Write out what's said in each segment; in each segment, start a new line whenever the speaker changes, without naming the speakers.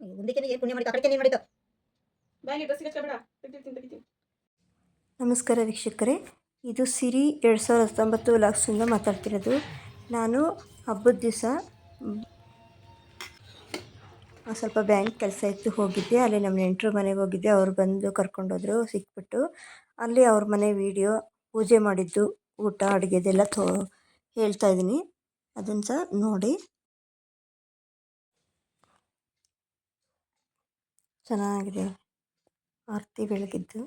ಮುಂದಕ್ಕೆ ಏನು ಪುಣ್ಯ ಮಾಡಿತು ಆ ಕಡೆಗೆ ಏನು ಮಾಡಿತು
ಬ್ಯಾಗಿ ಡ್ರೆಸ್ ಹಚ್ಕೊಬೇಡ ತೆಗಿತೀನಿ ತೆಗಿತೀನಿ
ನಮಸ್ಕಾರ ವೀಕ್ಷಕರೇ. ಇದು ಸಿರಿ ಎರಡು ಸಾವಿರದ ಹತ್ತೊಂಬತ್ತು ಲಾಕ್ಸಿಂದ ಮಾತಾಡ್ತಿರೋದು. ನಾನು ಹಬ್ಬದ ದಿವಸ ಸ್ವಲ್ಪ ಬ್ಯಾಂಕ್ ಕೆಲಸ ಇತ್ತು ಹೋಗಿದ್ದೆ. ಅಲ್ಲಿ ನಮ್ಮ ನೆಂಟರು ಮನೆಗೆ ಹೋಗಿದ್ದೆ. ಅವ್ರು ಬಂದು ಕರ್ಕೊಂಡೋದ್ರು ಸಿಕ್ಬಿಟ್ಟು. ಅಲ್ಲಿ ಅವ್ರ ಮನೆ ವೀಡಿಯೋ ಪೂಜೆ ಮಾಡಿದ್ದು ಊಟ ಅಡುಗೆದೆಲ್ಲ ತೋ ಹೇಳ್ತಾ ಇದ್ದೀನಿ. ಅದನ್ನು ಸಹ ನೋಡಿ. ಚೆನ್ನಾಗಿದೆ. ಆರತಿ ಬೆಳಗಿದ್ದು.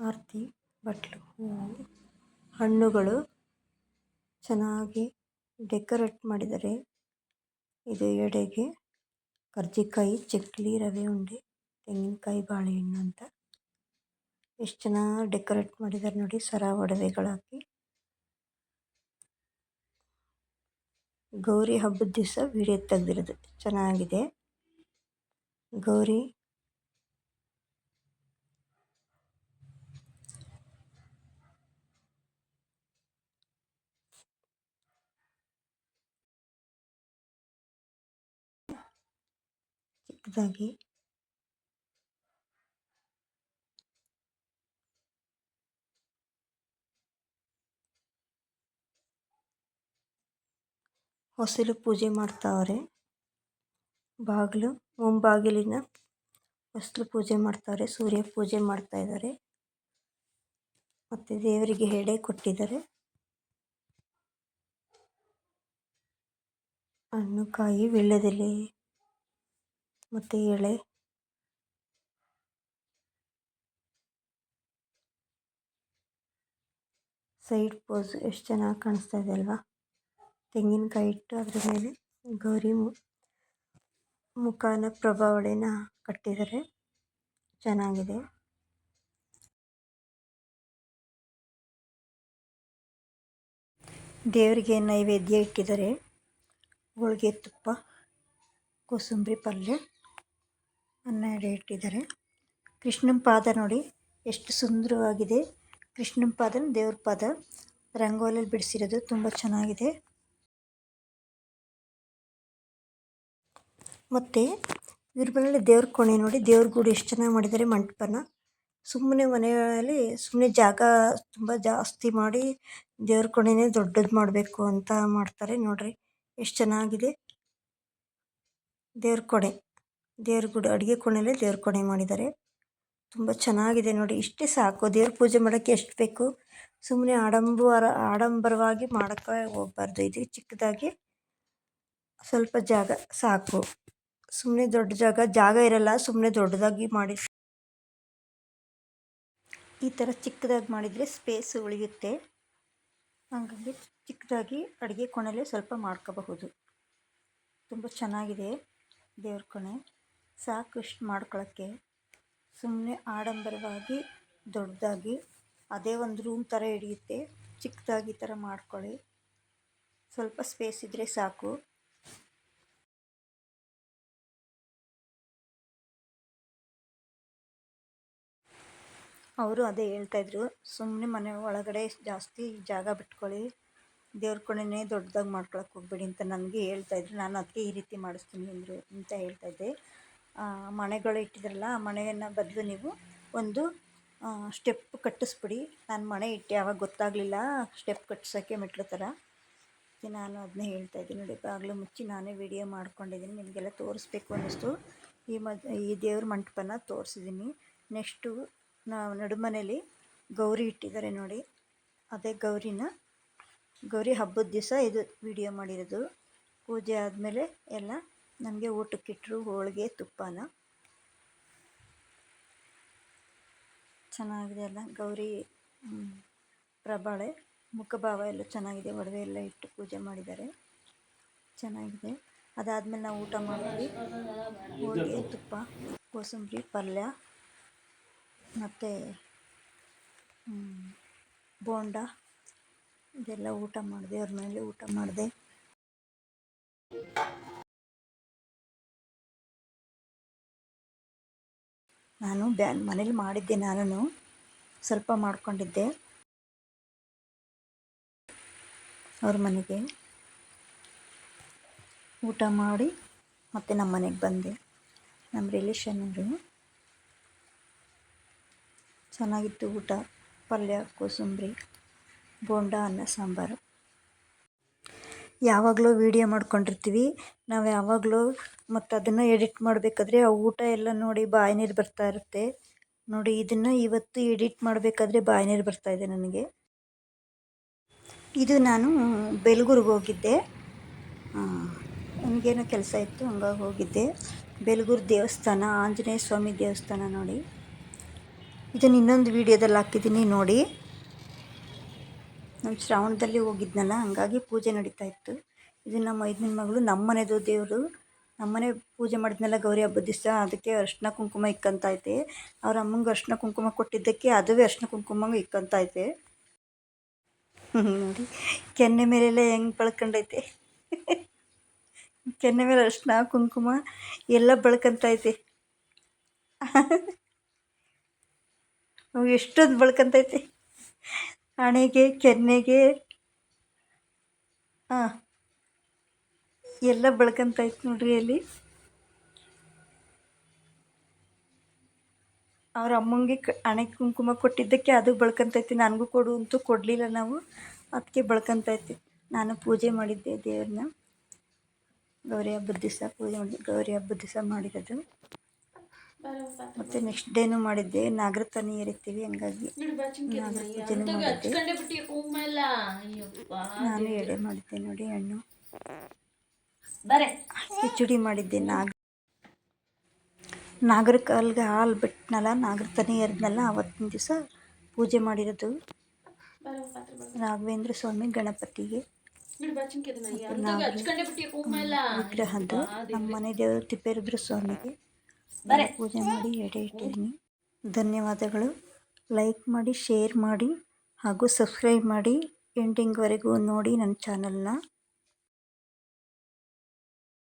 ಆರತಿ, ಬಟ್ಲು ಹಣ್ಣುಗಳು ಚೆನ್ನಾಗಿ ಡೆಕೋರೇಟ್ ಮಾಡಿದ್ದಾರೆ. ಇದು ಎಡೆಗೆ ಕರ್ಜಿಕಾಯಿ, ಚಕ್ಲಿ, ರವೆ ಉಂಡೆ, ತೆಂಗಿನಕಾಯಿ, ಬಾಳೆಹಣ್ಣು ಅಂತ. ಎಷ್ಟು ಚೆನ್ನಾಗಿ ಡೆಕೋರೇಟ್ ಮಾಡಿದ್ದಾರೆ ನೋಡಿ. ಸರ ಒಡವೆಗಳಾಕಿ. ಗೌರಿ ಹಬ್ಬದ ದಿವಸ ವಿಡಿಯೋ ತೆಗೆದಿರೋದು. ಚೆನ್ನಾಗಿದೆ. ಗೌರಿ ಚಿಕ್ಕದಾಗಿ ಹೊಸಲು ಪೂಜೆ ಮಾಡ್ತಾವ್ರೆ ಬಾಗಿಲು, ಮುಂಬಾಗಿಲಿನ ಫಸ್ಲು ಪೂಜೆ ಮಾಡ್ತಾರೆ, ಸೂರ್ಯ ಪೂಜೆ ಮಾಡ್ತಾ ಇದ್ದಾರೆ. ಮತ್ತೆ ದೇವರಿಗೆ ಎಡೆ ಕೊಟ್ಟಿದ್ದಾರೆ. ಹಣ್ಣು, ಕಾಯಿ ವೀಳ್ಯದೆಲೆ ಮತ್ತೆ ಎಳೆ. ಸೈಡ್ ಪೋಸ್ ಎಷ್ಟು ಚೆನ್ನಾಗಿ ಕಾಣಿಸ್ತಾ ಇದೆ ಅಲ್ವಾ? ತೆಂಗಿನಕಾಯಿ ಇಟ್ಟು ಅದ್ರ ಮೇಲೆ ಗೌರಿ ಮುಖಾನ ಪ್ರಭಾವಳಿನ ಕಟ್ಟಿದ್ದಾರೆ ಚೆನ್ನಾಗಿದೆ. ದೇವರಿಗೆ ನೈವೇದ್ಯ ಇಟ್ಟಿದ್ದಾರೆ ಹೋಳಿಗೆ ತುಪ್ಪ, ಕೋಸಂಬರಿ ಪಲ್ಯ ಅನ್ನ ಎಡೆ ಇಟ್ಟಿದ್ದಾರೆ. ಕೃಷ್ಣನ ಪಾದ ನೋಡಿ ಎಷ್ಟು ಸುಂದರವಾಗಿದೆ. ಕೃಷ್ಣನ ಪಾದ ದೇವ್ರ ಪಾದ ರಂಗೋಲಿಯಲ್ಲಿ ಬಿಡಿಸಿರೋದು ತುಂಬ ಚೆನ್ನಾಗಿದೆ. ಮತ್ತು ಇವ್ರ ಮನೇಲಿ ದೇವ್ರ ಕೋಣೆ ನೋಡಿ ದೇವ್ರ ಗುಡಿ ಎಷ್ಟು ಚೆನ್ನಾಗಿ ಮಾಡಿದ್ದಾರೆ ಮಂಟಪನ. ಸುಮ್ಮನೆ ಮನೆಯಲ್ಲಿ ಸುಮ್ಮನೆ ಜಾಗ ತುಂಬ ಜಾಸ್ತಿ ಮಾಡಿ ದೇವ್ರ ಕೋಣೆನೇ ದೊಡ್ಡದು ಮಾಡಬೇಕು ಅಂತ ಮಾಡ್ತಾರೆ. ನೋಡ್ರಿ ಎಷ್ಟು ಚೆನ್ನಾಗಿದೆ. ದೇವ್ರ ಕೋಣೆ. ದೇವ್ರ ಗುಡಿ ಅಡುಗೆ ಕೋಣೆಯಲ್ಲೇ ದೇವ್ರ ಕೋಣೆ ಮಾಡಿದ್ದಾರೆ ತುಂಬ ಚೆನ್ನಾಗಿದೆ ನೋಡಿ. ಇಷ್ಟೇ ಸಾಕು. ದೇವ್ರ ಪೂಜೆ ಮಾಡೋಕ್ಕೆ ಎಷ್ಟು ಬೇಕು. ಸುಮ್ಮನೆ ಆಡಂಬರ ಆಡಂಬರವಾಗಿ ಮಾಡೋಕ್ಕೆ ಹೋಗ್ಬಾರ್ದು. ಇದು ಚಿಕ್ಕದಾಗಿ ಸ್ವಲ್ಪ ಜಾಗ ಸಾಕು. ಸುಮ್ಮನೆ ದೊಡ್ಡ ಜಾಗ ಜಾಗ ಇರಲ್ಲ ಸುಮ್ಮನೆ ದೊಡ್ಡದಾಗಿ ಮಾಡಿ. ಈ ಥರ ಚಿಕ್ಕದಾಗಿ ಮಾಡಿದರೆ ಸ್ಪೇಸ್ ಉಳಿಯುತ್ತೆ. ಹಾಗಾಗಿ ಚಿಕ್ಕದಾಗಿ ಅಡುಗೆ ಕೊನೆಯಲ್ಲೇ ಸ್ವಲ್ಪ ಮಾಡ್ಕೋಬಹುದು. ತುಂಬ ಚೆನ್ನಾಗಿದೆ ದೇವ್ರ ಕೊನೆ. ಸಾಕು ಇಷ್ಟು ಮಾಡ್ಕೊಳ್ಳೋಕ್ಕೆ ಸುಮ್ಮನೆ ಆಡಂಬರವಾಗಿ ದೊಡ್ಡದಾಗಿ ಅದೇ ಒಂದು ರೂಮ್ ಥರ ಹಿಡಿಯುತ್ತೆ. ಚಿಕ್ಕದಾಗಿ ಈ ಥರ ಮಾಡ್ಕೊಳ್ಳಿ. ಸ್ವಲ್ಪ ಸ್ಪೇಸ್ ಇದ್ದರೆ ಸಾಕು. ಅವರು ಅದೇ ಹೇಳ್ತಾಯಿದ್ರು ಸುಮ್ಮನೆ ಮನೆ ಒಳಗಡೆ ಜಾಸ್ತಿ ಜಾಗ ಬಿಟ್ಕೊಳ್ಳಿ, ದೇವ್ರ ಕೋಣೆನೇ ದೊಡ್ಡದಾಗಿ ಮಾಡ್ಕೊಳಕ್ಕೆ ಹೋಗ್ಬೇಡಿ ಅಂತ ನನಗೆ ಹೇಳ್ತಾಯಿದ್ರು ನಾನು ಅದಕ್ಕೆ ಈ ರೀತಿ ಮಾಡಿಸ್ತೀನಿ ಅಂದರು ಅಂತ ಹೇಳ್ತಾಯಿದ್ದೆ ಮನೆಗಳು ಇಟ್ಟಿದ್ರಲ್ಲ, ಆ ಮನೆಯನ್ನು ಬದಲು ನೀವು ಒಂದು ಸ್ಟೆಪ್ ಕಟ್ಟಿಸ್ಬಿಡಿ. ನಾನು ಮನೆ ಇಟ್ಟು ಯಾವಾಗ ಗೊತ್ತಾಗಲಿಲ್ಲ ಸ್ಟೆಪ್ ಕಟ್ಟಿಸೋಕ್ಕೆ ಮೆಟ್ಲು ಥರ ನಾನು ಅದನ್ನೇ ಹೇಳ್ತಾಯಿದ್ದೀನಿ ನೋಡಿ, ಬಾಗಿಲು ಮುಚ್ಚಿ ನಾನೇ ವಿಡಿಯೋ ಮಾಡ್ಕೊಂಡಿದ್ದೀನಿ, ನಿಮಗೆಲ್ಲ ತೋರಿಸ್ಬೇಕು ಅನ್ನಿಸ್ತು. ಈ ಮದ್, ಈ ದೇವ್ರ ಮಂಟಪನ ತೋರಿಸಿದ್ದೀನಿ. ನೆಕ್ಸ್ಟು ನಾವು ನಡುಮನೇಲಿ ಗೌರಿ ಇಟ್ಟಿದ್ದಾರೆ ನೋಡಿ. ಅದೇ ಗೌರಿನ ಗೌರಿ ಹಬ್ಬದ ದಿವಸ ಇದು ವಿಡಿಯೋ ಮಾಡಿರೋದು. ಪೂಜೆ ಆದಮೇಲೆ ಎಲ್ಲ ನಮಗೆ ಊಟಕ್ಕಿಟ್ಟರು ಹೋಳಿಗೆ, ತುಪ್ಪನ. ಚೆನ್ನಾಗಿದೆ ಅಲ್ಲ ಗೌರಿ ಪ್ರಬಾಳೆ, ಮುಖಭಾವ ಎಲ್ಲ ಚೆನ್ನಾಗಿದೆ. ಒಡವೆ ಎಲ್ಲ ಇಟ್ಟು ಪೂಜೆ ಮಾಡಿದ್ದಾರೆ. ಚೆನ್ನಾಗಿದೆ. ಅದಾದಮೇಲೆ ನಾವು ಊಟ ಮಾಡಿದ್ವಿ ಹೋಳಿಗೆ, ತುಪ್ಪ, ಕೋಸಂಬರಿ, ಪಲ್ಯ. ಮತ್ತು ಬೋಂಡ, ಇದೆಲ್ಲ ಊಟ ಮಾಡಿದೆ, ಅವ್ರ ಮೇಲೆ ಊಟ ಮಾಡಿದೆ. ನಾನು ಬ್ಯಾ, ಮನೇಲಿ ಮಾಡಿದ್ದೆ ನಾನು ಸ್ವಲ್ಪ ಮಾಡ್ಕೊಂಡಿದ್ದೆ. ಅವ್ರ ಮನೆಗೆ ಊಟ ಮಾಡಿ ಮತ್ತೆ ನಮ್ಮ ಮನೆಗೆ ಬಂದೆ. ನಮ್ಮ ರಿಲೇಷನ್ನವರು ಚೆನ್ನಾಗಿತ್ತು ಊಟ, ಪಲ್ಯ, ಕೋಸಂಬರಿ, ಬೋಂಡ ಅನ್ನ ಸಾಂಬಾರು. ಯಾವಾಗಲೂ ವಿಡಿಯೋ ಮಾಡ್ಕೊಂಡಿರ್ತೀವಿ. ನಾವು ಯಾವಾಗಲೂ ಮತ್ತು ಅದನ್ನು ಎಡಿಟ್ ಮಾಡಬೇಕಾದ್ರೆ ಆ ಊಟ ಎಲ್ಲ ನೋಡಿ ಬಾಯಿ ನೀರು ಬರ್ತಾ ಇರುತ್ತೆ. ನೋಡಿ ಇದನ್ನು ಇವತ್ತು ಎಡಿಟ್ ಮಾಡಬೇಕಾದ್ರೆ ಬಾಯಿ ನೀರು ಬರ್ತಾ ಇದೆ ನನಗೆ. ಇದು ನಾನು ಬೆಲ್ಗೂರ್ಗೆ ಹೋಗಿದ್ದೆ. ನನಗೇನೋ ಕೆಲಸ ಇತ್ತು, ಹಂಗಾಗಿ ಹೋಗಿದ್ದೆ. ಬೆಲ್ಗೂರು ದೇವಸ್ಥಾನ, ಆಂಜನೇಯ ಸ್ವಾಮಿ ದೇವಸ್ಥಾನ ನೋಡಿ. ಇದನ್ನು ಇನ್ನೊಂದು ವೀಡಿಯೋದಲ್ಲಿ ಹಾಕಿದ್ದೀನಿ ನೋಡಿ. ನಮ್ಮ ಶ್ರಾವಣದಲ್ಲಿ ಹೋಗಿದ್ನಲ್ಲ, ಹಂಗಾಗಿ ಪೂಜೆ ನಡೀತಾ ಇತ್ತು. ಇದು ನಮ್ಮ ಐದನೇ ಮಗಳು ನಮ್ಮ ದೇವರು. ನಮ್ಮನೆ ಪೂಜೆ ಮಾಡಿದ್ನೆಲ್ಲ ಗೌರಿ ಹಬ್ಬದ ದಿವಸ, ಅದಕ್ಕೆ ಅರ್ಶಿನ ಕುಂಕುಮ ಇಕ್ಕಂತೈತೆ ಅವ್ರ ಅಮ್ಮಂಗೆ ಅರ್ಶಿನ ಕುಂಕುಮ ಕೊಟ್ಟಿದ್ದಕ್ಕೆ ಅದುವೇ ಅರ್ಶಿನ ಕುಂಕುಮ ಇಕ್ಕಂತೈತೆ ನೋಡಿ. ಕೆನ್ನೆ ಮೇಲೆಲ್ಲ ಹೆಂಗೆ ಬಳ್ಕೊಂಡೈತೆ ಕೆನ್ನೆ ಮೇಲೆ ಅರ್ಶಿನ ಕುಂಕುಮ ಎಲ್ಲ ಬೆಳ್ಕೊಂತೈತೆ ಎಷ್ಟೊಂದು ಬಳ್ಕಂತೈತಿ. ಹಣೆಗೆ, ಕೆನ್ನೆಗೆ ಹಾಂ ಎಲ್ಲ ಬಳ್ಕಂತೈತಿ ನೋಡ್ರಿ ಅಲ್ಲಿ. ಅವ್ರ ಅಮ್ಮಂಗೆ ಹಣೆ ಕುಂಕುಮ ಕೊಟ್ಟಿದ್ದಕ್ಕೆ ಅದು ಬಳ್ಕಂತೈತಿ, ನನಗೂ ಕೊಡು ಅಂತೂ ಕೊಡಲಿಲ್ಲ ನಾವು. ಅದಕ್ಕೆ ಬಳ್ಕಂತೈತಿ. ನಾನು ಪೂಜೆ ಮಾಡಿದ್ದೆ ದೇವ್ರನ್ನ. ಗೌರಿ ಹಬ್ಬದ ದಿವಸ ಪೂಜೆ ಮಾಡಿದ್ದೆ ಗೌರಿ ಹಬ್ಬದ ದಿವಸ ಮಾಡಿರೋದು. ಮತ್ತು ನೆಕ್ಸ್ಟ್ ಡೇನು ಮಾಡಿದ್ದೆ. ನಾಗರ ತನಿ ಎರಿತೀವಿ ಹಂಗಾಗಿ ನಾಗರ ಪೂಜೆನೂ ಮಾಡಿದ್ದೆ. ನಾನು ಎಡೆ ಮಾಡಿದ್ದೆ ನೋಡಿ ಹಣ್ಣು. ಕಿಚುಡಿ ಮಾಡಿದ್ದೆ ನಾಗ ನಾಗರ ಕಾಲ್ಗೆ ಹಾಲು ಬಿಟ್ಟನಲ್ಲ ನಾಗರ ತನಿ ಎರೆದ್ನಲ್ಲ ಅವತ್ತಿನ ದಿವಸ ಪೂಜೆ ಮಾಡಿರೋದು. ರಾಘವೇಂದ್ರ ಸ್ವಾಮಿ ಗಣಪತಿಗೆ. ನಾಗರ ವಿಗ್ರಹದ್ದು ನಮ್ಮ ಮನೆ ದೇವರು. ತಿಪ್ಪೇರುದ್ರ ಸ್ವಾಮಿಗೆ. ಪೂಜೆ ಮಾಡಿ ಎಡೆ ಇಟ್ಟಿದ್ದೀನಿ ಧನ್ಯವಾದಗಳು. ಲೈಕ್ ಮಾಡಿ, ಶೇರ್ ಮಾಡಿ ಹಾಗೂ ಸಬ್ಸ್ಕ್ರೈಬ್ ಮಾಡಿ. ಎಂಡಿಂಗ್ವರೆಗೂ ನೋಡಿ ನನ್ನ ಚಾನಲ್ನ.